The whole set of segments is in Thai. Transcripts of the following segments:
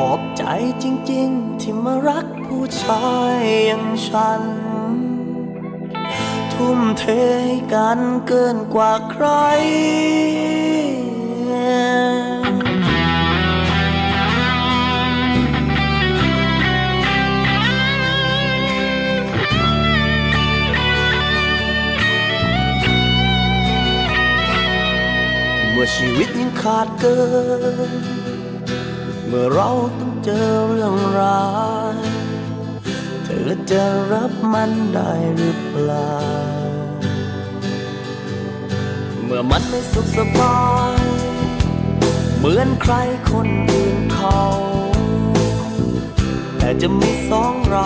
ขอบใจจริงๆ ที่มารักผู้ชายอย่างฉัน ทุ่มเทให้กันเกินกว่าใคร เมื่อชีวิตยังขาดเกิน เมื่อเราต้องเจอเรื่องร้าย เธอจะรับมันได้หรือเปล่า เมื่อมันไม่สุขสบาย เหมือนใครคนอื่นเขา แต่จะมีสองเรา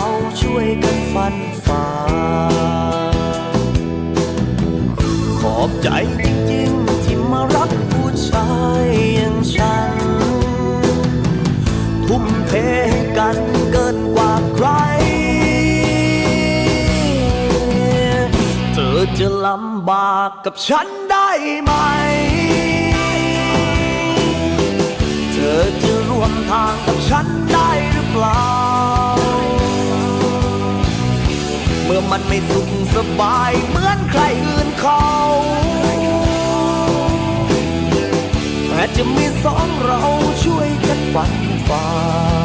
จะลำบากกับฉันได้ไหม เธอจะร่วมทางกับฉันได้หรือเปล่า เมื่อมันไม่สุขสบายเหมือนใครอื่นเขาแต่จะมีสองเราช่วยกันฟันฝ่า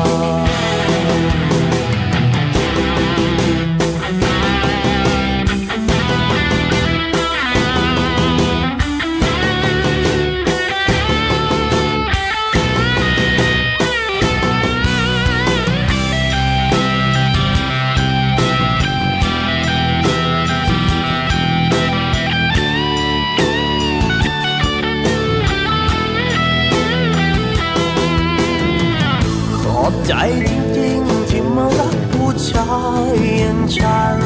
อบใจจริงๆที่มารักผู้ชายอย่างฉัน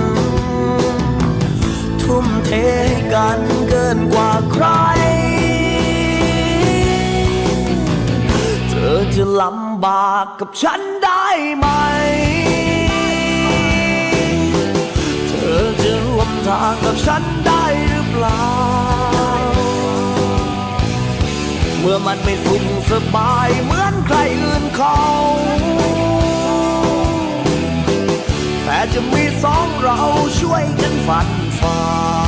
ทุ่มเทให้กันเกินกว่าใคร เธอจะลำบากกับฉันได้ไหม เธอจะร่วมทางกับฉันได้หรือเปล่า เมื่อมันไม่สุขสบายเหมือนใครอื่นเขา แต่จะมีสองเราช่วยกันฝันฝ่า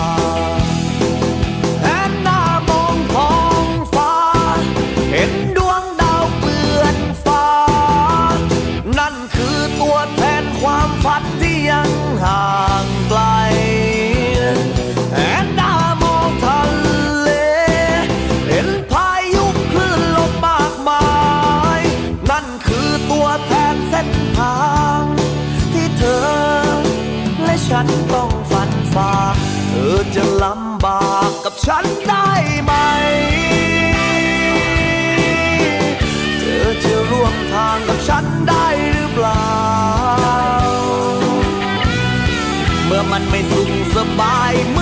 นต้องฟันฝ่าเธอจะลำบากกับฉันได้ไหม เธอจะร่วมทางกับฉันได้หรือเปล่า เมื่อมันไม่สุขสบายเมือ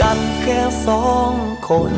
กันแค่สองคน